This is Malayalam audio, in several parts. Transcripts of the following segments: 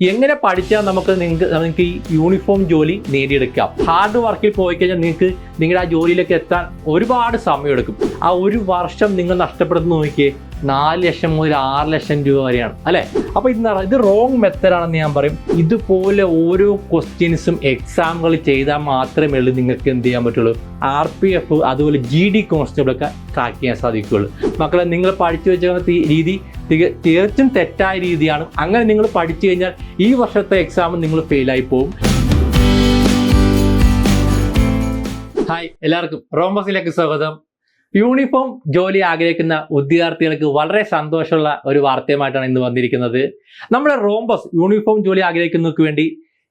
എങ്ങനെ പഠിച്ചാൽ നമുക്ക് നിങ്ങൾക്ക് നിങ്ങൾക്ക് ഈ യൂണിഫോം ജോലി നേടിയെടുക്കാം? ഹാർഡ് വർക്കിൽ പോയി കഴിഞ്ഞാൽ നിങ്ങൾക്ക് നിങ്ങളുടെ ആ ജോലിയിലേക്ക് എത്താൻ ഒരുപാട് സമയമെടുക്കും. ആ ഒരു വർഷം നിങ്ങൾ നഷ്ടപ്പെടുന്നു നോക്കിയേ നാല് ലക്ഷം മുതൽ ആറ് ലക്ഷം രൂപ വരെയാണ് അല്ലെ? അപ്പൊ ഇത് ഇത് റോങ് മെത്തഡാണെന്ന് ഞാൻ പറയും. ഇതുപോലെ ഓരോ ക്വസ്റ്റ്യൻസും എക്സാമുകൾ ചെയ്താൽ മാത്രമേ ഉള്ളൂ നിങ്ങൾക്ക് എന്ത് ചെയ്യാൻ പറ്റുള്ളൂ. ആർ പി എഫ് അതുപോലെ ജി ഡി കോൺസ്റ്റബിൾ ഒക്കെ ട്രാക്ക് ചെയ്യാൻ സാധിക്കുകയുള്ളൂ. മക്കളെ നിങ്ങൾ പഠിച്ചു വെച്ച രീതി തീർച്ചയായും തീർച്ചും തെറ്റായ രീതിയാണ്. അങ്ങനെ നിങ്ങൾ പഠിച്ചു കഴിഞ്ഞാൽ ഈ വർഷത്തെ എക്സാം നിങ്ങൾ ഫെയിലായി പോകും ഹായ് എല്ലാവർക്കും. റോമസിലേക്ക് സ്വാഗതം. യൂണിഫോം ജോലി ആഗ്രഹിക്കുന്ന ഉദ്യോഗാർത്ഥികൾക്ക് വളരെ സന്തോഷമുള്ള ഒരു വാർത്തയുമായിട്ടാണ് ഇന്ന് വന്നിരിക്കുന്നത്. നമ്മുടെ റോംബസ് യൂണിഫോം ജോലി ആഗ്രഹിക്കുന്നവർക്ക് വേണ്ടി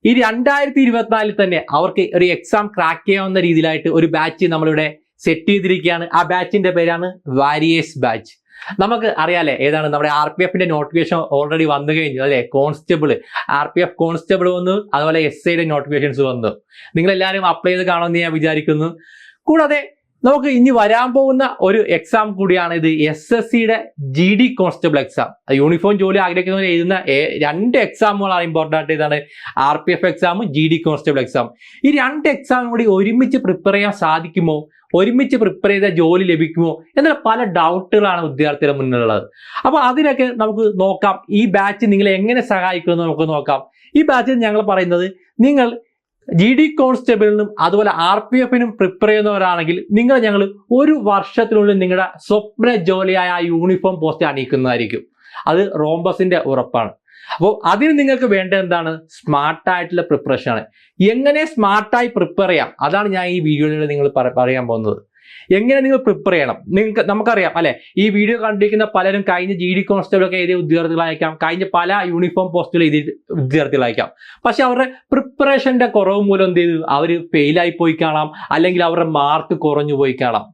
ഈ രണ്ടായിരത്തി ഇരുപത്തിനാലിൽ തന്നെ അവർക്ക് ഒരു എക്സാം ക്രാക്ക് ചെയ്യാവുന്ന രീതിയിലായിട്ട് ഒരു ബാച്ച് നമ്മളിവിടെ സെറ്റ് ചെയ്തിരിക്കുകയാണ്. ആ ബാച്ചിന്റെ പേരാണ് വാരിയേഴ്സ് ബാച്ച് നമുക്ക് അറിയാലേ ഏതാണ്? നമ്മുടെ ആർ പി എഫിന്റെ നോട്ടിഫിക്കേഷൻ ഓൾറെഡി വന്നു കഴിഞ്ഞു അല്ലെ? Constable R P F constable വന്നു അതുപോലെ എസ് ഐയുടെ നോട്ടിഫിക്കേഷൻസ് വന്നു. നിങ്ങൾ എല്ലാവരും അപ്ലൈ ചെയ്ത് കാണുമെന്ന് ഞാൻ വിചാരിക്കുന്നു. കൂടാതെ നമുക്ക് ഇനി വരാൻ പോകുന്ന ഒരു എക്സാം കൂടിയാണ് ഇത് എസ് എസ് സിയുടെ G D constable exam uniform ജോലി ആഗ്രഹിക്കുന്നവർ എഴുതുന്ന രണ്ട് എക്സാമുകളാണ് ഇമ്പോർട്ടന്റ് ആയിട്ട് ഇതാണ് ആർ പി എഫ് എക്സാമും ജി ഡി കോൺസ്റ്റബിൾ എക്സാം ഈ രണ്ട് എക്സാമും കൂടി ഒരുമിച്ച് പ്രിപ്പയർ ചെയ്യാൻ സാധിക്കുമോ? ഒരുമിച്ച് പ്രിപ്പയർ ചെയ്ത ജോലി ലഭിക്കുമോ? എന്നുള്ള പല ഡൗട്ടുകളാണ് വിദ്യാർത്ഥികളുടെ മുന്നിലുള്ളത്. അപ്പോൾ അതിനൊക്കെ നമുക്ക് നോക്കാം. ഈ ബാച്ച് നിങ്ങളെ എങ്ങനെ സഹായിക്കുമെന്ന് നമുക്ക് നോക്കാം. ഈ ബാച്ചിൽ ഞങ്ങൾ പറയുന്നത് നിങ്ങൾ ജി ഡി കോൺസ്റ്റബിളിനും അതുപോലെ ആർ പി എഫിനും പ്രിപ്പയർ ചെയ്യുന്നവരാണെങ്കിൽ നിങ്ങൾ ഞങ്ങൾ ഒരു വർഷത്തിനുള്ളിൽ നിങ്ങളുടെ സ്വപ്ന ജോലിയായ ആ യൂണിഫോം പോസ്റ്റ് അണിയിക്കുന്നതായിരിക്കും. അത് റോംബസിന്റെ ഉറപ്പാണ്. അപ്പോൾ അതിന് നിങ്ങൾക്ക് വേണ്ടത് എന്താണ്? സ്മാർട്ടായിട്ടുള്ള പ്രിപ്പറേഷൻ ആണ്. എങ്ങനെ സ്മാർട്ടായി പ്രിപ്പയർ ചെയ്യാം? അതാണ് ഞാൻ ഈ വീഡിയോയിൽ നിങ്ങൾ പറയാൻ പോകുന്നത്. എങ്ങനെ നിങ്ങൾ പ്രിപ്പയർ ചെയ്യണം? നിങ്ങൾക്ക് നമുക്കറിയാം അല്ലെ? ഈ വീഡിയോ കണ്ടിരിക്കുന്ന പലരും കഴിഞ്ഞ ജി ഡി കോൺസ്റ്റബിളൊക്കെ എഴുതിയ വിദ്യാർത്ഥികളായിരിക്കാം കഴിഞ്ഞ പല യൂണിഫോം പോസ്റ്റുകൾ എഴുതി വിദ്യാർത്ഥികളായിരിക്കാം പക്ഷെ അവരുടെ പ്രിപ്പറേഷന്റെ കുറവ് മൂലം എന്ത് ചെയ്തു? അവർ ഫെയിലായി പോയി കാണാം. അല്ലെങ്കിൽ അവരുടെ മാർക്ക് കുറഞ്ഞു പോയി കാണാം.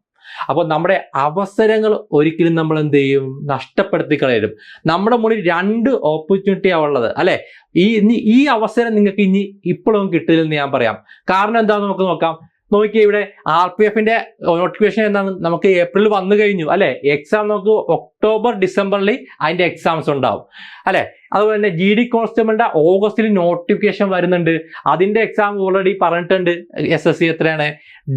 അപ്പോൾ നമ്മുടെ അവസരങ്ങൾ ഒരിക്കലും നമ്മൾ എന്ത് ചെയ്യും? നഷ്ടപ്പെടുത്തി കളയരും നമ്മുടെ മുന്നിൽ രണ്ട് ഓപ്പർച്യൂണിറ്റിയാണ് ഉള്ളത് അല്ലെ? ഈ ഈ അവസരം നിങ്ങൾക്ക് ഇനി ഇപ്പോഴും കിട്ടില്ലെന്ന് ഞാൻ പറയാം. കാരണം എന്താണെന്ന് നമുക്ക് നോക്കാം. നോക്കിയേ ഇവിടെ ആർ പി എഫിന്റെ നോട്ടിഫിക്കേഷൻ എന്താണ് നമുക്ക് ഏപ്രിൽ വന്നു കഴിഞ്ഞു അല്ലെ? എക്സാം നമുക്ക് ഒക്ടോബർ ഡിസംബറിൽ അതിന്റെ എക്സാംസ് ഉണ്ടാവും അല്ലെ? അതുപോലെ തന്നെ ജി ഡി കോൺസ്റ്റബിളിന്റെ ഓഗസ്റ്റിൽ നോട്ടിഫിക്കേഷൻ വരുന്നുണ്ട് അതിന്റെ എക്സാം ഓൾറെഡി പറഞ്ഞിട്ടുണ്ട് എസ് എസ് സി എത്രയാണ്?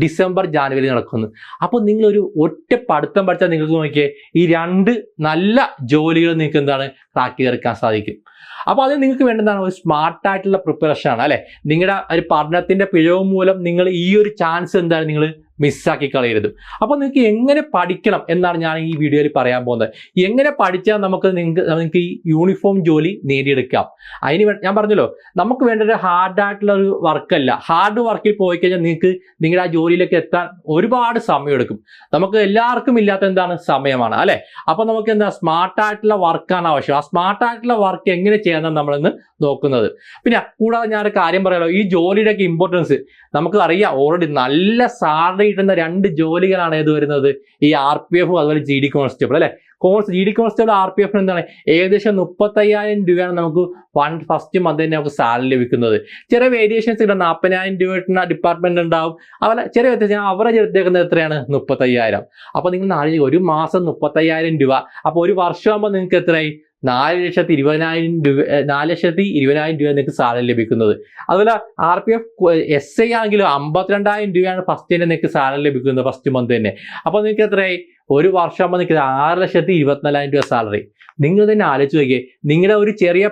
ഡിസംബർ ജാനുവരി നടക്കുന്നു. അപ്പോൾ നിങ്ങൾ ഒരു ഒറ്റ പഠിത്തം പഠിച്ചാൽ നിങ്ങൾക്ക് നോക്കിയേ ഈ രണ്ട് നല്ല ജോലികൾ നിങ്ങൾക്ക് എന്താണ്? ട്രാക്ക് ചെയ്തെടുക്കാൻ സാധിക്കും. അപ്പോൾ അത് നിങ്ങൾക്ക് വേണ്ടതാണ് ഒരു സ്മാർട്ട് ആയിട്ടുള്ള പ്രിപ്പറേഷൻ ആണ് അല്ലെ? നിങ്ങളുടെ ഒരു പഠനത്തിന്റെ പിഴവ് മൂലം നിങ്ങൾ ഈ ഒരു ചാൻസ് എന്താണ് നിങ്ങൾ മിസ്സാക്കി കളയരുത്. അപ്പോൾ നിങ്ങൾക്ക് എങ്ങനെ പഠിക്കണം എന്നാണ് ഞാൻ ഈ വീഡിയോയിൽ പറയാൻ പോകുന്നത്. എങ്ങനെ പഠിച്ചാൽ നമുക്ക് നിങ്ങൾക്ക് നിങ്ങൾക്ക് ഈ യൂണിഫോം ജോലി നേടിയെടുക്കാം. അതിന് ഞാൻ പറഞ്ഞല്ലോ നമുക്ക് വേണ്ട ഒരു ഹാർഡായിട്ടുള്ള ഒരു വർക്കല്ല ഹാർഡ് വർക്കിൽ പോയി കഴിഞ്ഞാൽ നിങ്ങൾക്ക് നിങ്ങളുടെ ആ ജോലിയിലേക്ക് എത്താൻ ഒരുപാട് സമയമെടുക്കും. നമുക്ക് എല്ലാവർക്കും ഇല്ലാത്ത എന്താണ്? സമയമാണ് അല്ലേ? അപ്പോൾ നമുക്ക് എന്താ? സ്മാർട്ടായിട്ടുള്ള വർക്കാണ് ആവശ്യം. ആ സ്മാർട്ടായിട്ടുള്ള വർക്ക് എങ്ങനെ ചെയ്യാമെന്നാണ് നമ്മളിന്ന് നോക്കുന്നത്. പിന്നെ കൂടാതെ ഞാനൊരു കാര്യം പറയാലോ. ഈ ജോലിയുടെ ഒക്കെ ഇമ്പോർട്ടൻസ് നമുക്ക് അറിയാം. ഓൾറെഡി നല്ല സാലറി കിട്ടുന്ന രണ്ട് ജോലികളാണ് ഏത് വരുന്നത്? ഈ ആർ പി എഫും അതുപോലെ ജി ഡി കോൺസ്റ്റബിൾ അല്ലെ? Cons G D constable R P എഫിന് എന്താണ്? ഏകദേശം മുപ്പത്തയ്യായിരം രൂപയാണ് നമുക്ക് വൺ ഫസ്റ്റ് മന്ത് തന്നെ നമുക്ക് സാലറി ലഭിക്കുന്നത്. ചെറിയ വേരിയേഷൻസ് കിട്ടും നാൽപ്പതിനായിരം രൂപ കിട്ടുന്ന ഡിപ്പാർട്ട്മെന്റ് ഉണ്ടാവും. അതുപോലെ ചെറിയ വ്യത്യാസം അവറേജ് എടുത്തേക്കുന്നത് എത്രയാണ്? മുപ്പത്തയ്യായിരം. അപ്പൊ നിങ്ങൾ നാളെ ഒരു മാസം മുപ്പത്തയ്യായിരം രൂപ. അപ്പൊ ഒരു വർഷമാകുമ്പോൾ നിങ്ങൾക്ക് എത്രയായി? നാല് ലക്ഷത്തി ഇരുപതിനായിരം രൂപ നാല് ലക്ഷത്തി ഇരുപതിനായിരം രൂപ നിങ്ങൾക്ക് സാലറി ലഭിക്കുന്നത്. അതുപോലെ R P F S I ആണെങ്കിലും അമ്പത്തിരണ്ടായിരം രൂപയാണ് ഫസ്റ്റ് തന്നെ നിങ്ങൾക്ക് സാലറി ലഭിക്കുന്നത് ഫസ്റ്റ് മന്ത് തന്നെ. അപ്പോൾ നിങ്ങൾക്ക് എത്രയായി? ഒരു വർഷം വർഷമാകുമ്പോൾ നിങ്ങൾക്ക് ആറ് ലക്ഷത്തി ഇരുപത്തിനാലായിരം രൂപ സാലറി. നിങ്ങൾ തന്നെ ആലോചിച്ച് നോക്കിയേ നിങ്ങളുടെ ഒരു ചെറിയ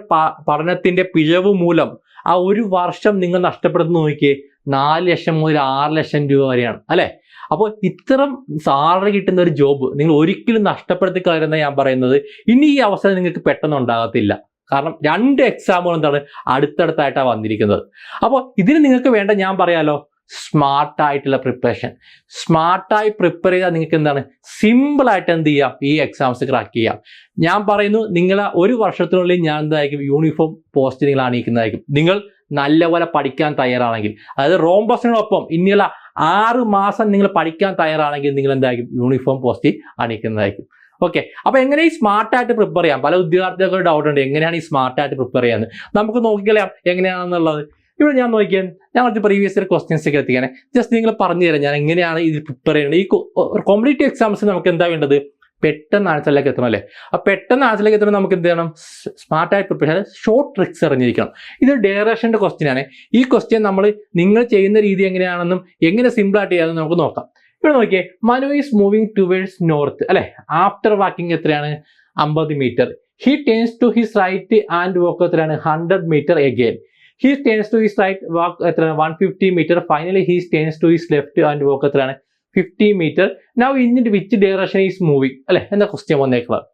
പഠനത്തിന്റെ പിഴവ് മൂലം ആ ഒരു വർഷം നിങ്ങൾ നഷ്ടപ്പെടുന്നത് നോക്കിയേ നാല് ലക്ഷം മുതൽ ആറ് ലക്ഷം രൂപ വരെയാണ്. അല്ലെ? അപ്പോൾ ഇത്തരം സാലറി കിട്ടുന്ന ഒരു ജോബ് നിങ്ങൾ ഒരിക്കലും നഷ്ടപ്പെടുത്തി കളയുന്ന ഞാൻ പറയുന്നത്. ഇനി ഈ അവസരം നിങ്ങൾക്ക് പെട്ടെന്ന് ഉണ്ടാകത്തില്ല. കാരണം രണ്ട് എക്സാമുകൾ എന്താണ് അടുത്തടുത്തായിട്ടാണ് വന്നിരിക്കുന്നത്. അപ്പോൾ ഇതിന് നിങ്ങൾക്ക് വേണ്ട ഞാൻ പറയാലോ സ്മാർട്ടായിട്ടുള്ള പ്രിപ്പറേഷൻ സ്മാർട്ടായി പ്രിപ്പയർ ചെയ്താൽ നിങ്ങൾക്ക് എന്താണ്? സിമ്പിളായിട്ട് എന്ത് ചെയ്യാം? ഈ എക്സാംസ് ക്രാക്ക് ചെയ്യാം. ഞാൻ പറയുന്നു നിങ്ങൾ ഒരു വർഷത്തിനുള്ളിൽ ഞാൻ എന്തായിരിക്കും? യൂണിഫോം പോസ്റ്റ് നിങ്ങൾ അണിയിക്കുന്നതായിരിക്കും. നിങ്ങൾ നല്ലപോലെ പഠിക്കാൻ തയ്യാറാണെങ്കിൽ. അതായത് റോംബസിനോടൊപ്പം ഇനിയുള്ള ആറ് മാസം നിങ്ങൾ പഠിക്കാൻ തയ്യാറാണെങ്കിൽ നിങ്ങൾ എന്തായിരിക്കും? Uniform post അണിയിക്കുന്നതായിരിക്കും. ഓക്കെ അപ്പൊ എങ്ങനെ ഈ സ്മാർട്ടായിട്ട് പ്രിപ്പയർ ചെയ്യാം? പല വിദ്യാർത്ഥികൾക്ക് ഡൗട്ട് ഉണ്ട്. എങ്ങനെയാണ് ഈ സ്മാർട്ടായിട്ട് പ്രിപ്പയർ ചെയ്യുന്നത് നമുക്ക് നോക്കിക്കളയാം എങ്ങനെയാണെന്നുള്ളത്. ഇവിടെ ഞാൻ നോക്കിയാൽ ഞാൻ കുറച്ച് പ്രീവിയസ് ഇയർ ക്വസ്റ്റ്യൻസ് ഒക്കെ എത്തിക്കാനെ ജസ്റ്റ് നിങ്ങൾ പറഞ്ഞു തരാം ഞാൻ എങ്ങനെയാണ് ഇത് പ്രിപ്പയർ ചെയ്യുന്നത്. ഈ കോമ്പറ്റേറ്റീവ് എക്സാംസ് നമുക്ക് എന്താ വേണ്ടത്? പെട്ടെന്ന് ആൻസറിലേക്ക് എത്തണം അല്ലേ? ആ പെട്ടെന്ന് ആൻസറിലേക്ക് എത്തണം നമുക്ക് എന്ത് ചെയ്യണം? സ്മാർട്ടായിട്ട് പ്രിപ്പയർ ഷോർട്ട് ട്രിക്സ് അറിഞ്ഞിരിക്കണം. ഇത് ഡയറക്ഷന്റെ ക്വസ്റ്റ്യൻ ആണ്. ഈ ക്വസ്റ്റ്യൻ നമ്മൾ നിങ്ങൾ ചെയ്യുന്ന രീതി എങ്ങനെയാണെന്നും എങ്ങനെ സിമ്പിൾ ആയിട്ട് ചെയ്യാമെന്ന് നമുക്ക് നോക്കാം. ഇവിടെ നോക്കിയേ Manu is moving towards north അല്ലെ? ആഫ്റ്റർ വാക്കിംഗ് എത്രയാണ്? അമ്പത് metre he turns to his right and walk എത്രയാണ്? Hundred metre again he turns to his right walk എത്രയാണ്? One fifty metre finally he turns to his left and walk എത്രയാണ്? Fifty metre now in which direction is moving അല്ലെ? എന്ന ക്വസ്റ്റ്യൻ വന്നേക്കുന്നത്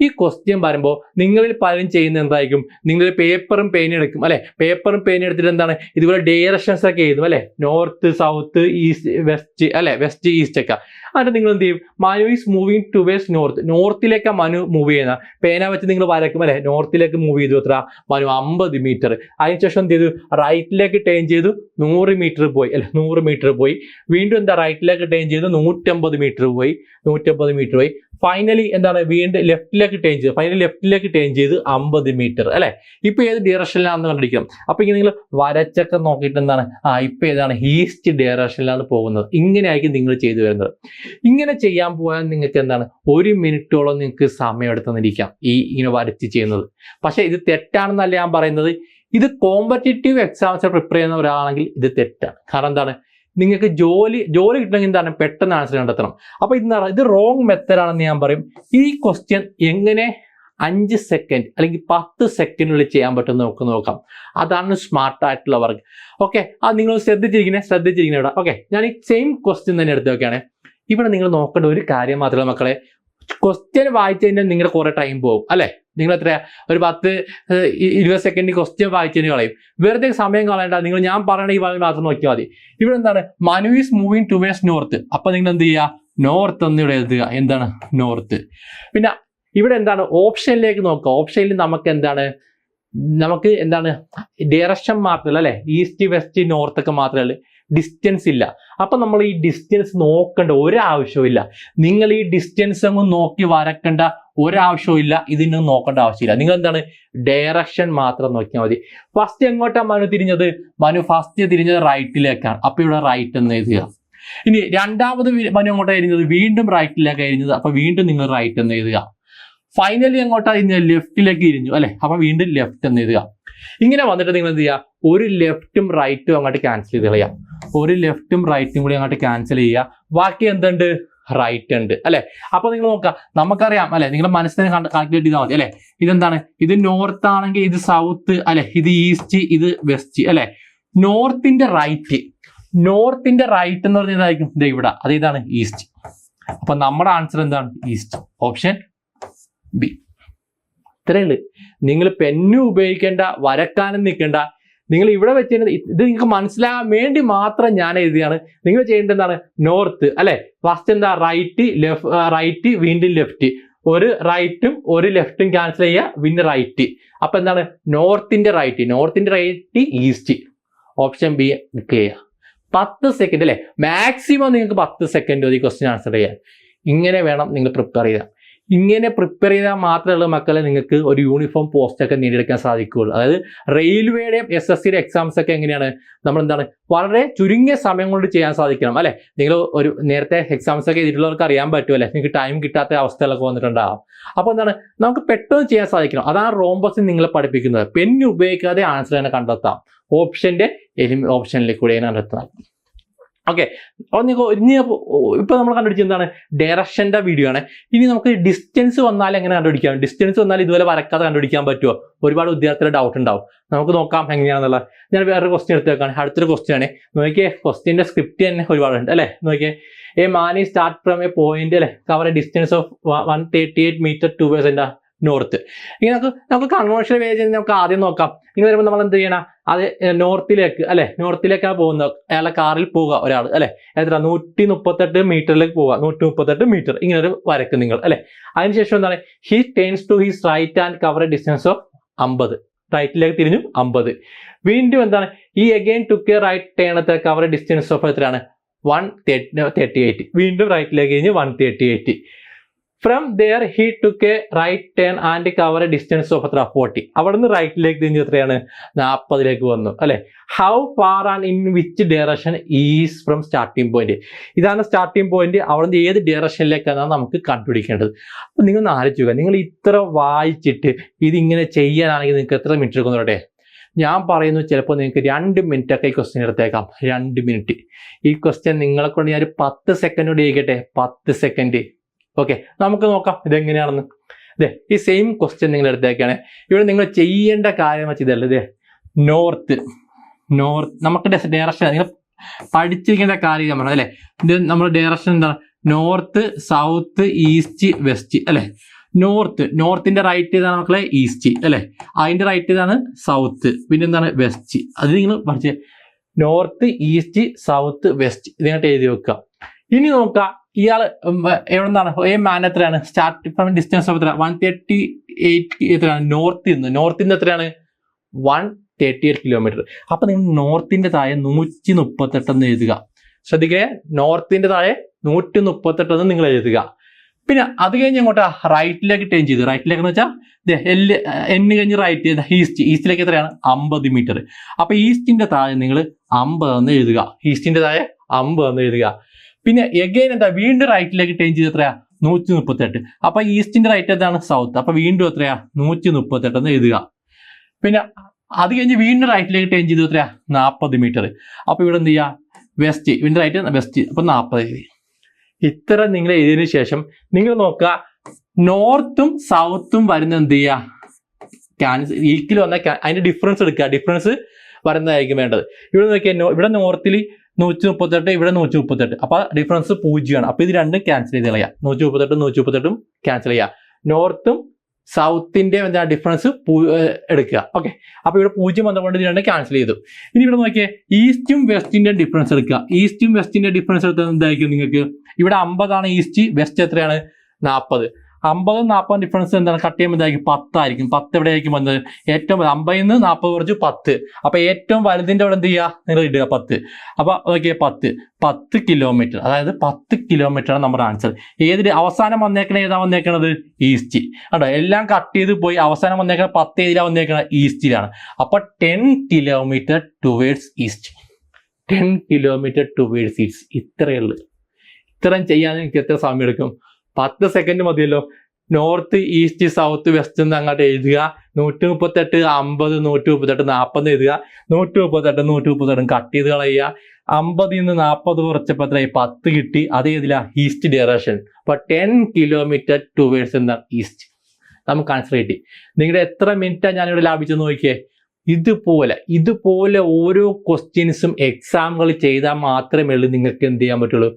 ഈ ക്വസ്റ്റ്യൻ പറയുമ്പോൾ നിങ്ങളിൽ പലരും ചെയ്യുന്നത് എന്തായിരിക്കും? നിങ്ങൾ പേപ്പറും പേനും എടുക്കും അല്ലെ? പേപ്പറും പേനും എടുത്തിട്ട് എന്താണ്? ഇതുപോലെ ഡയറക്ഷൻസ് ഒക്കെ എഴുതും അല്ലെ? നോർത്ത് സൗത്ത് ഈസ്റ്റ് വെസ്റ്റ് അല്ലെ? വെസ്റ്റ് ഈസ്റ്റ് ഒക്കെ. എന്നിട്ട് നിങ്ങൾ എന്ത് ചെയ്യും? Manu is moving to towards north നോർത്തിലേക്ക് Manu move ചെയ്യുന്ന പേന വെച്ച് നിങ്ങൾ വരക്കും അല്ലെ? നോർത്തിലേക്ക് മൂവ് ചെയ്തു എത്ര? മനു അമ്പത് മീറ്റർ അതിനുശേഷം എന്ത് ചെയ്തു? റൈറ്റിലേക്ക് ടേൺ ചെയ്തു നൂറ് മീറ്റർ പോയി അല്ലെ? നൂറ് മീറ്റർ പോയി. വീണ്ടും എന്താ? റൈറ്റിലേക്ക് ടേൺ ചെയ്ത് നൂറ്റമ്പത് മീറ്റർ പോയി നൂറ്റമ്പത് മീറ്റർ പോയി. ഫൈനലി എന്താണ്? വീണ്ടും ലെഫ്റ്റിലേക്ക് ടേൺ ചെയ്ത് ഫൈനൽ ലെഫ്റ്റിലേക്ക് ടേൺ ചെയ്ത് അമ്പത് മീറ്റർ അല്ലെ? ഇപ്പൊ ഏത് ഡയറക്ഷനിലാണെന്ന് കണ്ടിരിക്കണം അപ്പൊ ഇങ്ങനെ നിങ്ങൾ വരച്ചൊക്കെ നോക്കിയിട്ട് എന്താണ്? ആ ഇപ്പൊ ഏതാണ്? ഈസ്റ്റ് ഡയറക്ഷനിലാണ് പോകുന്നത്. ഇങ്ങനെയായിരിക്കും നിങ്ങൾ ചെയ്തു വരുന്നത്. ഇങ്ങനെ ചെയ്യാൻ പോയാൽ നിങ്ങൾക്ക് എന്താണ്? ഒരു മിനിറ്റോളം നിങ്ങൾക്ക് സമയം എടുത്തെന്നിരിക്കാം ഈ ഇങ്ങനെ വരച്ച് ചെയ്യുന്നത്. പക്ഷെ ഇത് തെറ്റാണെന്നല്ല ഞാൻ പറയുന്നത്. ഇത് കോമ്പറ്റേറ്റീവ് എക്സാംസ് പ്രിപ്പയർ ചെയ്യുന്ന ഒരാളാണെങ്കിൽ ഇത് തെറ്റാണ്. കാരണം എന്താണ്? നിങ്ങൾക്ക് ജോലി ജോലി കിട്ടണമെങ്കിൽ എന്താണ്? പെട്ടെന്ന് ആൻസർ കണ്ടെത്തണം. അപ്പോൾ ഇതാണ് ഇത് റോങ് മെത്തേഡ് ആണെന്ന് ഞാൻ പറയും. ഈ ക്വസ്റ്റ്യൻ എങ്ങനെ അഞ്ച് സെക്കൻഡ് അല്ലെങ്കിൽ പത്ത് സെക്കൻഡിനുള്ളിൽ ചെയ്യാൻ പറ്റുമെന്ന് നമുക്ക് നോക്കാം. അതാണ് സ്മാർട്ട് ആയിട്ടുള്ള വർക്ക് ഓക്കെ അത് നിങ്ങൾ ശ്രദ്ധിച്ചിരിക്കണേ? ശ്രദ്ധിച്ചിരിക്കണേ ഇവിടെ. ഓക്കെ ഞാൻ ഈ സെയിം ക്വസ്റ്റ്യൻ തന്നെ എടുത്ത് നോക്കുകയാണ് ഇവിടെ നിങ്ങൾ നോക്കേണ്ട ഒരു കാര്യം മാത്രമേ മക്കളെ ക്വസ്റ്റ്യൻ വായിച്ചു കഴിഞ്ഞാൽ നിങ്ങളുടെ കുറെ ടൈം പോകും അല്ലെ? നിങ്ങൾ എത്രയാ? ഒരു പത്ത് ഇരുപത് സെക്കൻഡ് ക്വസ്റ്റ്യൻ വായിച്ചതിന് കളയും. വെറുതെ സമയം കളയണ്ട നിങ്ങൾ ഞാൻ പറയണ ഈ വഴി മാത്രം നോക്കിയാൽ മതി. ഇവിടെ എന്താണ്? Manu is moving towards north അപ്പൊ നിങ്ങൾ എന്ത് ചെയ്യുക നോർത്ത് എന്ന് ഇവിടെ എഴുതുക. എന്താണ്? നോർത്ത് പിന്നെ ഇവിടെ എന്താണ്? ഓപ്ഷനിലേക്ക് നോക്കുക ഓപ്ഷനിൽ നമുക്ക് എന്താണ്? നമുക്ക് എന്താണ്? ഡയറക്ഷൻ മാത്രമല്ല അല്ലെ? ഈസ്റ്റ് വെസ്റ്റ് നോർത്ത് ഒക്കെ മാത്രമല്ല ഡിസ്റ്റൻസ് ഇല്ല. അപ്പൊ നമ്മൾ ഈ ഡിസ്റ്റൻസ് നോക്കേണ്ട ഒരാവശ്യവും നിങ്ങൾ ഈ ഡിസ്റ്റൻസ് അങ്ങ് നോക്കി വരക്കേണ്ട ഒരാവശ്യവും ഇല്ല. ഇതിനൊന്നും നോക്കേണ്ട ആവശ്യമില്ല. നിങ്ങൾ എന്താണ്? ഡയറക്ഷൻ മാത്രം നോക്കിയാൽ മതി. ഫസ്റ്റ് എങ്ങോട്ടാണ് മനു തിരിഞ്ഞത്? മനു ഫസ്റ്റ് തിരിഞ്ഞത് റൈറ്റിലേക്കാണ് അപ്പൊ ഇവിടെ റൈറ്റ് എന്ന് എഴുതുക. ഇനി രണ്ടാമത് മനു എങ്ങോട്ടാണ് എഴുതുന്നത്? വീണ്ടും റൈറ്റിലേക്കാണ് എഴുതുന്നത്. അപ്പൊ വീണ്ടും നിങ്ങൾ റൈറ്റ് എന്ന് എഴുതുക. ഫൈനലി അങ്ങോട്ട് ഇന്ന് ലെഫ്റ്റിലേക്ക് ഇരിഞ്ഞു അല്ലെ? അപ്പൊ വീണ്ടും ലെഫ്റ്റ് എന്ന് എഴുതുക. ഇങ്ങനെ വന്നിട്ട് നിങ്ങൾ എന്ത് ചെയ്യുക? ഒരു ലെഫ്റ്റും റൈറ്റും അങ്ങോട്ട് ക്യാൻസൽ ചെയ്ത് കളയാം ഒരു ലെഫ്റ്റും റൈറ്റും കൂടി അങ്ങോട്ട് ക്യാൻസൽ ചെയ്യുക. ബാക്കി എന്തുണ്ട്? റൈറ്റ് ഉണ്ട്. അല്ലെ? അപ്പൊ നിങ്ങൾ നോക്കുക. നമുക്കറിയാം അല്ലെ? നിങ്ങളുടെ മനസ്സിനെ കാൽക്കുലേറ്റ് ചെയ്താൽ മതി അല്ലെ? ഇതെന്താണ്? ഇത് നോർത്ത് ആണെങ്കിൽ ഇത് സൗത്ത് അല്ലെ? ഇത് ഈസ്റ്റ് ഇത് വെസ്റ്റ് അല്ലെ? നോർത്തിന്റെ റൈറ്റ് നോർത്തിന്റെ റൈറ്റ് എന്ന് പറഞ്ഞതായിരിക്കും ഇവിടെ. അത് ഇതാണ് ഈസ്റ്റ് അപ്പൊ നമ്മുടെ ആൻസർ എന്താണ്? East option B. ഇത്രയേ ഉള്ളൂ നിങ്ങൾ പെന്നു ഉപയോഗിക്കേണ്ട വരക്കാനും നിൽക്കേണ്ട. നിങ്ങൾ ഇവിടെ വെച്ച് ഇത് നിങ്ങൾക്ക് മനസ്സിലാകാൻ വേണ്ടി മാത്രം ഞാൻ എഴുതിയാണ്. നിങ്ങൾ ചെയ്യേണ്ടത് എന്താണ്? നോർത്ത് അല്ലെ? ഫസ്റ്റ് എന്താ? റൈറ്റ് ലെഫ്റ്റ് റൈറ്റ് വീണ്ടും ലെഫ്റ്റ് ഒരു റൈറ്റും ഒരു ലെഫ്റ്റും ക്യാൻസൽ ചെയ്യുക പിന്നെ റൈറ്റ് അപ്പൊ എന്താണ്? നോർത്തിന്റെ റൈറ്റ് നോർത്തിന്റെ റൈറ്റ് ഈസ്റ്റ് ഓപ്ഷൻ ബി ചെയ്യുക പത്ത് സെക്കൻഡ് അല്ലെ? മാക്സിമം നിങ്ങൾക്ക് പത്ത് സെക്കൻഡ് ഒരു ക്വസ്റ്റ്യൻ ആൻസർ ചെയ്യാൻ. ഇങ്ങനെ വേണം നിങ്ങൾ പ്രിപ്പയർ ചെയ്യാൻ ഇങ്ങനെ പ്രിപ്പയർ ചെയ്താൽ മാത്രമേ മക്കളെ നിങ്ങൾക്ക് ഒരു യൂണിഫോം പോസ്റ്റ് ഒക്കെ നേടിയെടുക്കാൻ സാധിക്കുകയുള്ളൂ. അതായത് റെയിൽവേയുടെയും എസ് എസ് സിയുടെ എക്സാംസ് ഒക്കെ എങ്ങനെയാണ്? നമ്മൾ എന്താണ് വളരെ ചുരുങ്ങിയ സമയം കൊണ്ട് ചെയ്യാൻ സാധിക്കണം അല്ലേ? നിങ്ങൾ ഒരു നേരത്തെ എക്സാംസ് ഒക്കെ എഴുതിയിട്ടുള്ളവർക്ക് അറിയാൻ പറ്റും അല്ലേ? നിങ്ങൾക്ക് ടൈം കിട്ടാത്ത അവസ്ഥകളൊക്കെ വന്നിട്ടുണ്ടാവും. അപ്പോൾ എന്താണ്? നമുക്ക് പെട്ടെന്ന് ചെയ്യാൻ സാധിക്കണം. അതാണ് റോംബസ് നിങ്ങളെ പഠിപ്പിക്കുന്നത്. പെൻ ഉപയോഗിക്കാതെ ആൻസർ തന്നെ കണ്ടെത്താം. ഓപ്ഷന്റെ എലിമി ഓപ്ഷനിലേക്ക് കൂടെ കണ്ടെത്താം ഓക്കെ അപ്പോൾ നിങ്ങൾ ഇനി ഇപ്പൊ നമ്മൾ കണ്ടുപിടിച്ചത് എന്താണ്? ഡയറക്ഷന്റെ വീഡിയോ ആണ്. ഇനി നമുക്ക് ഡിസ്റ്റൻസ് വന്നാൽ എങ്ങനെ കണ്ടുപിടിക്കാം? ഡിസ്റ്റൻസ് വന്നാൽ ഇതുപോലെ വരക്കാതെ കണ്ടുപിടിക്കാൻ പറ്റുമോ ഒരുപാട് വിദ്യാർത്ഥികളുടെ ഡൗട്ട് ഉണ്ടാവും. നമുക്ക് നോക്കാം എങ്ങനെയാണെന്നുള്ള. ഞാൻ വേറൊരു ക്വസ്റ്റ്യൻ എടുത്തേക്കാണ് അടുത്തൊരു ക്വസ്റ്റ്യൻ ആണ്. നോക്കിയേ ക്വസ്റ്റ്യന്റെ സ്ക്രിപ്റ്റ് തന്നെ ഒരുപാടുണ്ട് അല്ലേ? നോക്കിയേ. A man start from a point അല്ലെ? Cover a distance of one thirty eight metre to എന്താ നോർത്ത്. ഇങ്ങനെ നമുക്ക് നമുക്ക് കൺവേർഷൻ വേജ് നമുക്ക് ആദ്യം നോക്കാം. ഇങ്ങനെ വരുമ്പോൾ നമ്മൾ എന്ത് ചെയ്യണം? അത് നോർത്തിലേക്ക് അല്ലെ? നോർത്തിലേക്കാണ് പോകുന്നത്. അയാളെ കാറിൽ പോവുക ഒരാൾ അല്ലെ? എത്ര നൂറ്റി മുപ്പത്തെട്ട് മീറ്ററിലേക്ക് പോവുക. നൂറ്റി മുപ്പത്തെട്ട് മീറ്റർ. ഇങ്ങനെ ഒരു വരക്ക് നിങ്ങൾ അല്ലെ? അതിനുശേഷം എന്താണ്? He turns to his right and cover a distance of അമ്പത്. റൈറ്റിലേക്ക് തിരിഞ്ഞു അമ്പത്. വീണ്ടും എന്താണ്? ഈ again took a right turn എത്ര കവർ ഡിസ്റ്റൻസ് ഓഫ് എത്രയാണ്? വൺ തേർട്ടി എയ്റ്റ് വീണ്ടും റൈറ്റിലേക്ക് കഴിഞ്ഞ് one thirty eight from there he took a right turn and cover a distance of എത്ര ഫോർട്ടി അവിടെ നിന്ന് റൈറ്റിലേക്ക് തിരിഞ്ഞ് എത്രയാണ്? നാൽപ്പതിലേക്ക് വന്നു അല്ലെ? How far and in which direction is from starting point ഇതാണ് സ്റ്റാർട്ടിംഗ് പോയിന്റ് അവിടെ നിന്ന് ഏത് ഡയറക്ഷനിലേക്കാണ് നമുക്ക് കണ്ടുപിടിക്കേണ്ടത്? അപ്പൊ നിങ്ങൾ ആലോചിക്കുക നിങ്ങൾ ഇത്ര വായിച്ചിട്ട് ഇതിങ്ങനെ ചെയ്യാനാണെങ്കിൽ നിങ്ങൾക്ക് എത്ര മിനിറ്റ് എടുക്കുന്നു അവിടെ ഞാൻ പറയുന്നു ചിലപ്പോൾ നിങ്ങൾക്ക് രണ്ട് മിനിറ്റ് ഒക്കെ ഈ ക്വസ്റ്റ്യൻ എടുത്തേക്കാം രണ്ട് മിനിറ്റ് ഈ ക്വസ്റ്റ്യൻ നിങ്ങളെ കൊണ്ട് ഞാൻ ഒരു പത്ത് സെക്കൻഡ് കൂടി ചെയ്യിക്കട്ടെ പത്ത് സെക്കൻഡ് ഓക്കെ നമുക്ക് നോക്കാം ഇതെങ്ങനെയാണെന്ന്. അതെ ഈ സെയിം ക്വസ്റ്റ്യൻ നിങ്ങൾ എടുത്തേക്കാണ് ഇവിടെ നിങ്ങൾ ചെയ്യേണ്ട കാര്യം വെച്ച് ഇതല്ല ഇതേ നോർത്ത് നോർത്ത് നമുക്ക് ഡയറക്ഷൻ നിങ്ങൾ പഠിച്ചിരിക്കേണ്ട കാര്യം നമ്മൾ അല്ലേ? ഇത് നമ്മുടെ ഡയറക്ഷൻ എന്താണ്? നോർത്ത് സൗത്ത് ഈസ്റ്റ് വെസ്റ്റ് അല്ലേ? നോർത്ത് നോർത്തിന്റെ റൈറ്റ് ഏതാണ് മക്കളെ? ഈസ്റ്റ് അല്ലേ? അതിന്റെ റൈറ്റ് ഏതാണ്? സൗത്ത് പിന്നെ എന്താണ്? വെസ്റ്റ് അത് നിങ്ങൾ പഠിച്ചേ. നോർത്ത് ഈസ്റ്റ് സൗത്ത് വെസ്റ്റ് ഇതിനായിട്ട് എഴുതി വെക്കുക. ഇനി നോക്കുക ഇയാൾ എവിടെന്നാണ്? ഏ മാൻ എത്രയാണ് സ്റ്റാർട്ട് ഫ്രം ഡിസ്റ്റൻസ് എത്ര? വൺ തേർട്ടി എയ്റ്റ് എത്രയാണ്? നോർത്ത് നിന്ന്. നോർത്തിൽ നിന്ന് എത്രയാണ്? വൺ തേർട്ടി എയ്റ്റ് കിലോമീറ്റർ അപ്പൊ നിങ്ങൾ നോർത്തിന്റെ താഴെ നൂറ്റി മുപ്പത്തെട്ട് എന്ന് എഴുതുക. ശ്രദ്ധിക്കേ? നോർത്തിന്റെ താഴെ നൂറ്റി മുപ്പത്തെട്ട് എന്ന് നിങ്ങൾ എഴുതുക. പിന്നെ അത് കഴിഞ്ഞ് അങ്ങോട്ട് റൈറ്റിലേക്ക് ടേൺ ചെയ്തു. റൈറ്റിലേക്ക് എന്ന് വെച്ചാൽ എല്ല് എന്ന് കഴിഞ്ഞ് റൈറ്റ് ഈസ്റ്റ് ഈസ്റ്റിലേക്ക് എത്രയാണ്? അമ്പത് മീറ്റർ അപ്പൊ ഈസ്റ്റിന്റെ താഴെ നിങ്ങൾ അമ്പത് എന്ന് എഴുതുക. ഈസ്റ്റിന്റെ താഴെ അമ്പത് എന്ന് എഴുതുക. പിന്നെ എഗെയിൻ എന്താ വീണ്ടും റൈറ്റിലേക്ക് ടേൺ ചെയ്ത് എത്രയാ? നൂറ്റി മുപ്പത്തെട്ട് അപ്പൊ ഈസ്റ്റിന്റെ റൈറ്റ് എന്താണ് സൗത്ത് അപ്പൊ വീണ്ടും എത്രയാ? നൂറ്റി മുപ്പത്തെട്ട് എന്ന് എഴുതുക. പിന്നെ അത് കഴിഞ്ഞ് വീണ്ടും റൈറ്റിലേക്ക് ടേൺ ചെയ്ത് എത്രയാ? നാൽപ്പത് മീറ്റർ അപ്പൊ ഇവിടെ എന്ത് ചെയ്യുക വെസ്റ്റ് ഇവിടെ റൈറ്റ് വെസ്റ്റ് അപ്പൊ നാൽപ്പത് എഴുതി. ഇത്ര നിങ്ങൾ എഴുതിയതിനു ശേഷം നിങ്ങൾ നോക്കുക നോർത്തും സൗത്തും വരുന്ന എന്ത് ചെയ്യുക ക്യാൻസൽ ഈക്കിൽ വന്ന അതിന്റെ ഡിഫറൻസ് എടുക്കുക. ഡിഫറൻസ് വരുന്നതായിരിക്കും വേണ്ടത്. ഇവിടെ നോക്കിയാൽ ഇവിടെ നോർത്തിൽ നൂറ്റി മുപ്പത്തെട്ട് ഇവിടെ നൂറ്റി മുപ്പത്തെട്ട് അപ്പൊ ഡിഫറൻസ് പൂജ്യമാണ്. അപ്പൊ ഇത് രണ്ടും ക്യാൻസൽ ചെയ്ത് കളയാം. നൂറ്റി മുപ്പത്തെട്ടും നൂറ്റി മുപ്പത്തെട്ടും ക്യാൻസൽ ചെയ്യാം നോർത്തും സൗത്തിന്റെ എന്താ ഡിഫറൻസ് എടുക്കുക. ഓക്കെ അപ്പൊ ഇവിടെ പൂജ്യം വന്നതുകൊണ്ട് ഇത് രണ്ടും ക്യാൻസൽ ചെയ്തു. ഇനി ഇവിടെ നോക്കിയേ. ഈസ്റ്റും വെസ്റ്റിന്റെ ഡിഫറൻസ് എടുക്കുക. ഈസ്റ്റും വെസ്റ്റിന്റെ ഡിഫറൻസ് എടുത്തത് എന്തായിരിക്കും നിങ്ങൾക്ക്? ഇവിടെ അമ്പതാണ് ഈസ്റ്റ് വെസ്റ്റ് എത്രയാണ്? നാൽപ്പത് അമ്പതും നാൽപ്പതും ഡിഫറൻസ് എന്താണ്? കട്ട് ചെയ്യുമ്പോൾ എന്തായിരിക്കും പത്തായിരിക്കും. പത്ത് എവിടെയായിരിക്കും വന്നത്? ഏറ്റവും അമ്പതിൽ നിന്ന് നാൽപ്പത് കുറച്ച് പത്ത്. അപ്പൊ ഏറ്റവും വലുതിന്റെ അവിടെ എന്ത് ചെയ്യുക? നിങ്ങൾ ഇടുക പത്ത്. അപ്പൊ ഓക്കെ പത്ത്. പത്ത് കിലോമീറ്റർ അതായത് പത്ത് കിലോമീറ്റർ ആണ് നമ്മുടെ ആൻസർ ഏത് അവസാനം വന്നേക്കണ ഏതാ വന്നേക്കണത്? ഈസ്റ്റ് കേട്ടോ എല്ലാം കട്ട് ചെയ്ത് പോയി അവസാനം വന്നേക്കണ പത്ത് ഏതിലാണ് വന്നേക്കണത് ഈസ്റ്റിലാണ് അപ്പൊ ten kilometre towards east ten kilometre towards east ഇത്രയേ ഉള്ളൂ. ഇത്രയും ചെയ്യാൻ എനിക്ക് എത്ര സമയം എടുക്കും പത്ത് സെക്കൻഡ് മതിയല്ലോ. നോർത്ത് ഈസ്റ്റ് സൗത്ത് വെസ്റ്റ് എന്ന് അങ്ങോട്ട് എഴുതുക. നൂറ്റി മുപ്പത്തെട്ട് അമ്പത് നൂറ്റി മുപ്പത്തെട്ട് നാൽപ്പത് എഴുതുക. നൂറ്റി മുപ്പത്തെട്ട് നൂറ്റി മുപ്പത്തെട്ടും കട്ട് ചെയ്ത് കളയുക. അമ്പതിൽ നിന്ന് നാൽപ്പത് കുറച്ചപ്പോൾ എത്രയായി? പത്ത് കിട്ടി. അത് ഏതില്ല ഈസ്റ്റ് ഡയറക്ഷൻ അപ്പൊ ടെൻ കിലോമീറ്റർ ടുവേഴ്സ് എന്ന ഈസ്റ്റ് നമുക്ക് ആൻസർ കിട്ടി. നിങ്ങളുടെ എത്ര മിനിറ്റാണ് ഞാനിവിടെ ലാഭിച്ചെന്ന് നോക്കിയേ? ഇതുപോലെ ഇതുപോലെ ഓരോ ക്വസ്റ്റ്യൻസും എക്സാമുകൾ ചെയ്താൽ മാത്രമേ ഉള്ളൂ നിങ്ങൾക്ക് എന്ത് ചെയ്യാൻ പറ്റുള്ളൂ?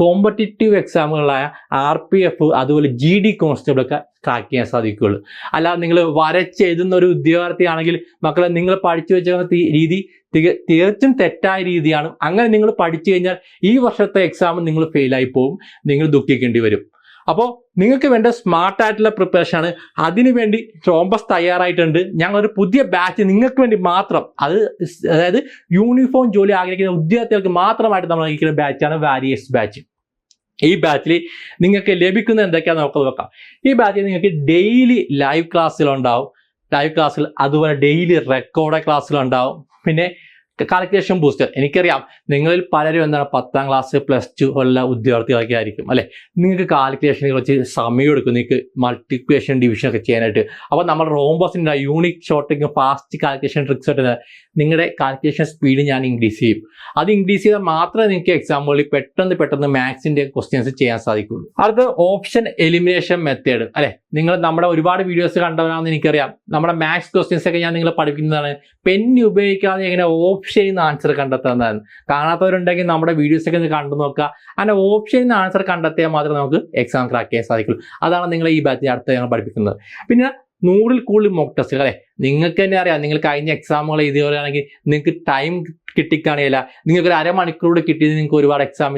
കോമ്പറ്റേറ്റീവ് എക്സാമുകളായ ആർ പി എഫ് അതുപോലെ ജി ഡി കോൺസ്റ്റബിൾ ഒക്കെ ട്രാക്ക് ചെയ്യാൻ സാധിക്കുകയുള്ളൂ. അല്ലാതെ നിങ്ങൾ വരച്ചെഴുതുന്ന ഒരു ഉദ്യോഗാർത്ഥിയാണെങ്കിൽ മക്കളെ നിങ്ങൾ പഠിച്ചു വെച്ച രീതി തീർച്ചും തെറ്റായ രീതിയാണ്. അങ്ങനെ നിങ്ങൾ പഠിച്ചു കഴിഞ്ഞാൽ ഈ വർഷത്തെ എക്സാം നിങ്ങൾ ഫെയിലായി പോകും നിങ്ങൾ ദുഃഖിക്കേണ്ടി വരും. അപ്പോൾ നിങ്ങൾക്ക് വേണ്ട സ്മാർട്ട് ആയിട്ടുള്ള പ്രിപ്പറേഷൻ ആണ്. അതിനുവേണ്ടി ട്രോംബസ് തയ്യാറായിട്ടുണ്ട്. ഞങ്ങളൊരു പുതിയ ബാച്ച് നിങ്ങൾക്ക് വേണ്ടി മാത്രം അത് അതായത് യൂണിഫോം ജോലി ആഗ്രഹിക്കുന്ന ഉദ്യോഗാർത്ഥികൾക്ക് മാത്രമായിട്ട് നമ്മൾ ബാച്ചാണ് വാരിയസ് ബാച്ച് ഈ ബാച്ചിൽ നിങ്ങൾക്ക് ലഭിക്കുന്നത് എന്തൊക്കെയാണെന്ന് നമുക്ക് നോക്കാം. ഈ ബാച്ചിൽ നിങ്ങൾക്ക് ഡെയിലി ലൈവ് ക്ലാസ്സുകളുണ്ടാവും ലൈവ് ക്ലാസ്സിൽ അതുപോലെ ഡെയിലി റെക്കോർഡ് ക്ലാസ്സുകളുണ്ടാവും പിന്നെ കാൽക്കുലേഷൻ ബൂസ്റ്റർ എനിക്കറിയാം നിങ്ങളിൽ പലരും എന്താണ് പത്താം ക്ലാസ് പ്ലസ് ടു ഉള്ള ഉദ്യോഗാർത്ഥികളൊക്കെ ആയിരിക്കും അല്ലെ? നിങ്ങൾക്ക് കാലിക്കുലേഷനെ കുറച്ച് സമയം എടുക്കും. നിങ്ങൾക്ക് മൾട്ടിപ്ലിക്കേഷൻ ഡിവിഷൻ ഒക്കെ ചെയ്യാനായിട്ട്. അപ്പോൾ നമ്മൾ റോംബോസിന്റെ unique shorting fast calculation tricks ആയിട്ട് നിങ്ങളുടെ കാൽക്കുലേഷൻ സ്പീഡ് ഞാൻ ഇൻക്രീസ് ചെയ്യും. അത് ഇൻക്രീസ് ചെയ്താൽ മാത്രമേ നിങ്ങൾക്ക് എക്സാമ്പിളിൽ പെട്ടെന്ന് പെട്ടെന്ന് മാത്സിന്റെ ക്വസ്റ്റ്യൻസ് ചെയ്യാൻ സാധിക്കുള്ളൂ. അടുത്ത ഓപ്ഷൻ എലിമിനേഷൻ മെത്തേഡ് അല്ലെ? നിങ്ങൾ നമ്മുടെ ഒരുപാട് വീഡിയോസ് കണ്ടവരാണെന്ന് എനിക്കറിയാം. നമ്മുടെ മാത്സ് ക്വസ്റ്റ്യൻസ് ഒക്കെ ഞാൻ നിങ്ങളെ പഠിപ്പിക്കുന്നതാണ്. പെൻ ഉപയോഗിക്കാതെ എങ്ങനെ ഓപ്ഷനിൽ നിന്ന് ആൻസർ കണ്ടെത്തുന്നതാണ്. കാണാത്തവരുണ്ടെങ്കിൽ നമ്മുടെ വീഡിയോസ് ഒക്കെ കണ്ടു നോക്കുക. അങ്ങനെ ഓപ്ഷനിൽ നിന്ന് ആൻസർ കണ്ടെത്തിയാൽ മാത്രമേ നമുക്ക് എക്സാം ക്രാക്ക് ചെയ്യാൻ സാധിക്കുള്ളൂ. അതാണ് നിങ്ങൾ ഈ ബാച്ചിൽ അടുത്ത് ഞങ്ങൾ പഠിപ്പിക്കുന്നത്. പിന്നെ നൂറിൽ കൂടുതൽ മോക്ക് ടെസ്റ്റുകൾ അല്ലെ? നിങ്ങൾക്ക് തന്നെ അറിയാം. നിങ്ങൾ കഴിഞ്ഞ എക്സാമുകൾ എഴുതിയവരാണെങ്കിൽ നിങ്ങൾക്ക് ടൈം കിട്ടിക്കാണില്ല നിങ്ങൾക്ക് ഒരു അരമണിക്കൂറോട് കിട്ടിയത് നിങ്ങൾക്ക് ഒരുപാട് എക്സാം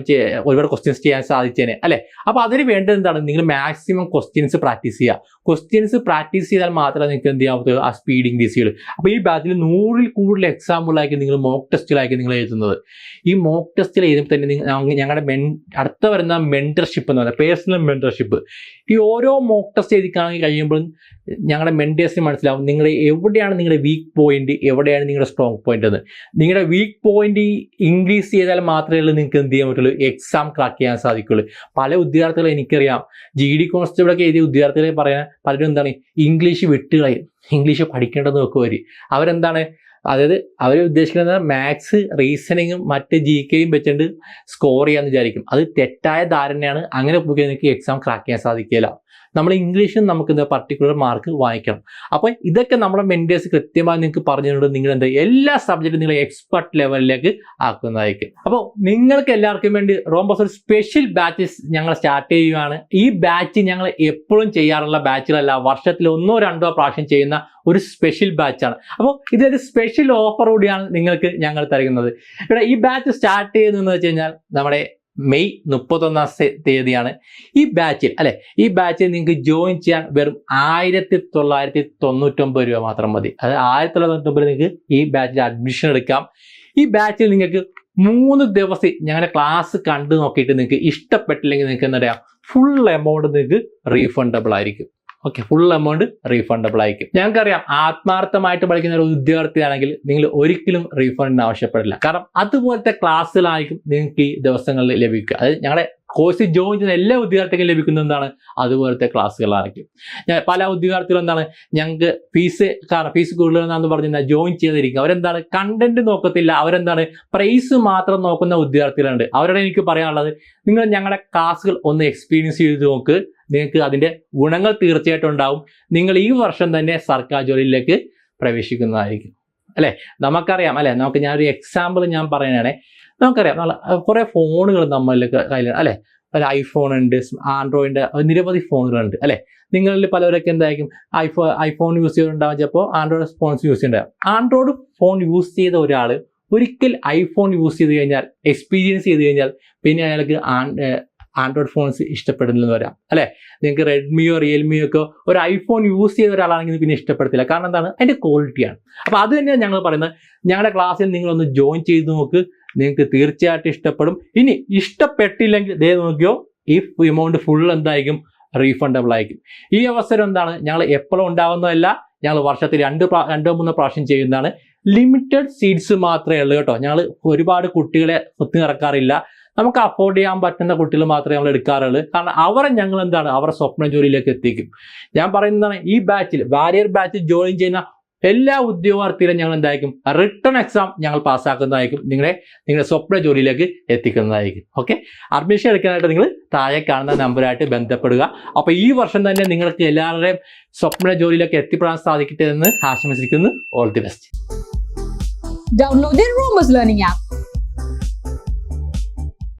ഒരുപാട് ക്വസ്റ്റ്യൻസ് ചെയ്യാൻ സാധിച്ചേനെ അല്ലെ? അപ്പൊ അതിന് വേണ്ടത് എന്താണ്? നിങ്ങൾ മാക്സിമം ക്വസ്റ്റ്യൻസ് പ്രാക്ടീസ് ചെയ്യുക ക്വസ്റ്റ്യൻസ് പ്രാക്ടീസ് ചെയ്താൽ മാത്രമേ നിങ്ങൾക്ക് എന്ത് പറ്റുള്ളൂ ആ സ്പീഡ് ഇൻക്രീസ് ചെയ്യുള്ളൂ. അപ്പൊ ഈ ബാച്ചിൽ നൂറിൽ കൂടുതൽ എക്സാമ്പിളായിരിക്കും നിങ്ങൾ മോക്ക് ടെസ്റ്റിലായിരിക്കും നിങ്ങൾ എഴുതുന്നത്. ഈ മോക്ക് ടെസ്റ്റിൽ എഴുതുമ്പോൾ തന്നെ ഞങ്ങളുടെ മെൻ അടുത്ത വരുന്ന മെന്റർഷിപ്പ് എന്ന് പറയുന്നത് പേഴ്സണൽ മെന്റർഷിപ്പ് ഈ ഓരോ മോക്ക് ടെസ്റ്റ് എഴുതി കാണാൻ കഴിയുമ്പോഴും ഞങ്ങളുടെ മെന്റേഴ്സിന് മനസ്സിലാവും നിങ്ങളുടെ എവിടെയാണ് നിങ്ങളുടെ വീക്ക് പോയിന്റ് എവിടെയാണ് നിങ്ങളുടെ സ്ട്രോങ് പോയിന്റ് എന്ന്. നിങ്ങളുടെ വീക്ക് പോയിന്റ് ഇൻക്രീസ് ചെയ്താൽ മാത്രമേ ഉള്ളൂ നിങ്ങൾക്ക് എന്ത് ചെയ്യാൻ പറ്റുള്ളൂ? എക്സാം ക്രാക്ക് ചെയ്യാൻ സാധിക്കുള്ളൂ. പല ഉദ്യോഗാർത്ഥികളെ എനിക്കറിയാം. ജി ഡി കോൺസ്റ്റബിളൊക്കെ എഴുതിയ ഉദ്യോഗാർത്ഥികളെ പറയാൻ പലരും എന്താണ്? ഇംഗ്ലീഷ് വിട്ടുകളയും. ഇംഗ്ലീഷ് പഠിക്കേണ്ടെന്ന് നോക്കുവര് അവരെന്താണ്? അതായത് അവർ ഉദ്ദേശിക്കുന്നത് മാത്സ് റീസണിങ്ങും മറ്റ് ജി കെയും വെച്ചിട്ട് സ്കോർ ചെയ്യാമെന്ന് വിചാരിക്കും. അത് തെറ്റായ ധാരണയാണ്. അങ്ങനെ പോയി നിങ്ങൾക്ക് എക്സാം ക്രാക്ക് ചെയ്യാൻ സാധിക്കില്ല നമ്മൾ ഇംഗ്ലീഷിൽ നമുക്ക് എന്താ പർട്ടിക്കുലർ മാർക്ക് വാങ്ങിക്കണം അപ്പോൾ ഇതൊക്കെ നമ്മുടെ മെന്റേഴ്സ് കൃത്യമായി നിങ്ങൾക്ക് പറഞ്ഞുകൊണ്ട് നിങ്ങൾ എന്താ എല്ലാ സബ്ജക്റ്റും നിങ്ങൾ എക്സ്പെർട്ട് ലെവലിലേക്ക് ആക്കുന്നതായിരിക്കും. അപ്പോൾ നിങ്ങൾക്ക് എല്ലാവർക്കും വേണ്ടി റോംബസ് ഒരു സ്പെഷ്യൽ ബാച്ചസ് ഞങ്ങൾ സ്റ്റാർട്ട് ചെയ്യുകയാണ് ഈ ബാച്ച് ഞങ്ങൾ എപ്പോഴും ചെയ്യാറുള്ള ബാച്ചുകളല്ല വർഷത്തിൽ ഒന്നോ രണ്ടോ പ്രാവശ്യം ചെയ്യുന്ന ഒരു സ്പെഷ്യൽ ബാച്ചാണ് അപ്പോൾ ഇതൊരു സ്പെഷ്യൽ ഓഫർ കൂടിയാണ് നിങ്ങൾക്ക് ഞങ്ങൾ തരുന്നത്. ഇവിടെ ഈ ബാച്ച് സ്റ്റാർട്ട് ചെയ്യുന്നതെന്ന് വെച്ച് കഴിഞ്ഞാൽ നമ്മുടെ മെയ് മുപ്പത്തൊന്നാം തീയതിയാണ്. ഈ ബാച്ചിൽ അല്ലെ ഈ ബാച്ചിൽ നിങ്ങൾക്ക് ജോയിൻ ചെയ്യാൻ വെറും ആയിരത്തി തൊള്ളായിരത്തി തൊണ്ണൂറ്റൊമ്പത് രൂപ മാത്രം മതി. അതായത് ആയിരത്തി തൊള്ളായിരത്തി നിങ്ങൾക്ക് ഈ ബാച്ചിൽ അഡ്മിഷൻ എടുക്കാം. ഈ ബാച്ചിൽ നിങ്ങൾക്ക് മൂന്ന് ദിവസം ഞങ്ങളുടെ ക്ലാസ് കണ്ടു നോക്കിയിട്ട് നിങ്ങൾക്ക് ഇഷ്ടപ്പെട്ടില്ലെങ്കിൽ നിങ്ങൾക്ക് എന്താ പറയുക ഫുൾ എമൗണ്ട് നിങ്ങൾക്ക് റീഫണ്ടബിൾ ആയിരിക്കും. ഓക്കെ ഫുൾ എമൗണ്ട് റീഫണ്ടബിൾ ആയിരിക്കും. ഞങ്ങൾക്കറിയാം ആത്മാർത്ഥമായിട്ട് പഠിക്കുന്ന ഒരു ഉദ്യോഗാർത്ഥിയാണെങ്കിൽ നിങ്ങൾ ഒരിക്കലും റീഫണ്ടിന് ആവശ്യപ്പെടില്ല. കാരണം അതുപോലത്തെ ക്ലാസ്സുകളായിരിക്കും നിങ്ങൾക്ക് ഈ ദിവസങ്ങളിൽ ലഭിക്കുക. അതായത് ഞങ്ങളുടെ കോഴ്സ് ജോയിൻ ചെയ്യുന്ന എല്ലാ വിദ്യാർത്ഥികളും ലഭിക്കുന്ന എന്താണ്? അതുപോലത്തെ ക്ലാസ്സുകളായിരിക്കും. ഞാൻ പല ഉദ്യോഗാർത്ഥികളും എന്താണ്? ഞങ്ങൾക്ക് ഫീസ് കാരണം ഫീസ് കൂടുതലെന്നാന്ന് പറഞ്ഞാൽ ജോയിൻ ചെയ്തിരിക്കും അവരെന്താണ്? കണ്ടന്റ് നോക്കത്തില്ല. അവരെന്താണ്? പ്രൈസ് മാത്രം നോക്കുന്ന ഉദ്യോഗാർത്ഥികളുണ്ട്. അവരോട് എനിക്ക് പറയാനുള്ളത് നിങ്ങൾ ഞങ്ങളുടെ ക്ലാസ്സുകൾ ഒന്ന് എക്സ്പീരിയൻസ് ചെയ്ത് നോക്ക്. നിങ്ങൾക്ക് അതിന്റെ ഗുണങ്ങൾ തീർച്ചയായിട്ടും ഉണ്ടാവും. നിങ്ങൾ ഈ വർഷം തന്നെ സർക്കാർ ജോലിയിലേക്ക് പ്രവേശിക്കുന്നതായിരിക്കും. അല്ലെ? നമുക്കറിയാം അല്ലെ? നമുക്ക് ഞാനൊരു എക്സാമ്പിൾ ഞാൻ പറയുകയാണെ നമുക്കറിയാം കുറെ ഫോണുകൾ നമ്മളിലേക്ക് കയ്യിൽ അല്ലെ? പല ഐഫോൺ ഉണ്ട് ആൻഡ്രോയിഡ് നിരവധി ഫോണുകളുണ്ട് അല്ലെ? നിങ്ങളിൽ പലവരൊക്കെ എന്തായിരിക്കും? ഐഫോ ഐഫോൺ യൂസ് ചെയ്തിട്ടുണ്ടാവും ചിലപ്പോൾ ആൻഡ്രോയിഡ് ഫോൺസ് യൂസ് ചെയ്യുന്നുണ്ടാവും ആൻഡ്രോയിഡ് ഫോൺ യൂസ് ചെയ്ത ഒരാൾ ഒരിക്കൽ ഐഫോൺ യൂസ് ചെയ്ത് കഴിഞ്ഞാൽ എക്സ്പീരിയൻസ് ചെയ്ത് കഴിഞ്ഞാൽ പിന്നെ അയാൾക്ക് ആൻഡ്രോയിഡ് ഫോൺസ് ഇഷ്ടപ്പെടുന്നില്ലെന്ന് വരാം അല്ലേ? നിങ്ങൾക്ക് റെഡ്മിയോ റിയൽമിയോ ഒക്കെ ഒരു ഐഫോൺ യൂസ് ചെയ്ത ഒരാളാണെങ്കിൽ പിന്നെ ഇഷ്ടപ്പെടത്തില്ല. കാരണം എന്താണ്? അതിന്റെ ക്വാളിറ്റിയാണ് അപ്പോൾ അത് തന്നെയാണ് ഞങ്ങൾ പറയുന്നത്. ഞങ്ങളുടെ ക്ലാസ്സിൽ നിങ്ങളൊന്ന് ജോയിൻ ചെയ്ത് നോക്ക്. നിങ്ങൾക്ക് തീർച്ചയായിട്ടും ഇഷ്ടപ്പെടും. ഇനി ഇഷ്ടപ്പെട്ടില്ലെങ്കിൽ ദേ നോക്കിയോ ഈ എമൗണ്ട് ഫുൾ എന്തായിരിക്കും? റീഫണ്ടബിൾ ആയിരിക്കും. ഈ അവസരം എന്താണ്? ഞങ്ങൾ എപ്പോഴും ഉണ്ടാകുന്നതല്ല ഞങ്ങൾ വർഷത്തിൽ രണ്ട് രണ്ടോ മൂന്നോ പ്രാവശ്യം ചെയ്യുന്നതാണ്. ലിമിറ്റഡ് സീറ്റ്സ് മാത്രമേ ഉള്ളൂ കേട്ടോ. ഞങ്ങൾ ഒരുപാട് കുട്ടികളെ ഒത്തു ഇറക്കാറില്ല നമുക്ക് അഫോർഡ് ചെയ്യാൻ പറ്റുന്ന കുട്ടികൾ മാത്രമേ നമ്മൾ എടുക്കാറുള്ളൂ. കാരണം അവരെ ഞങ്ങൾ എന്താണ്? അവരുടെ സ്വപ്ന ജോലിയിലേക്ക് എത്തിക്കും. ഞാൻ പറയുന്നതാണ് ഈ ബാച്ചിൽ വാരിയർ ബാച്ചിൽ ജോയിൻ ചെയ്യുന്ന എല്ലാ ഉദ്യോഗാർത്ഥികളും ഞങ്ങൾ എന്തായിരിക്കും? റിട്ടേൺ എക്സാം ഞങ്ങൾ പാസ്സാക്കുന്നതായിരിക്കും. നിങ്ങളെ നിങ്ങളുടെ സ്വപ്ന ജോലിയിലേക്ക് എത്തിക്കുന്നതായിരിക്കും. ഓക്കെ അഡ്മിഷൻ എടുക്കാനായിട്ട് നിങ്ങൾ താഴെ കാണുന്ന നമ്പറായിട്ട് ബന്ധപ്പെടുക. അപ്പോൾ ഈ വർഷം തന്നെ നിങ്ങൾക്ക് എല്ലാവരുടെയും സ്വപ്ന ജോലിയിലേക്ക് എത്തിപ്പെടാൻ സാധിക്കട്ടെ എന്ന് ആശംസിക്കുന്നു. All the best download Learning app.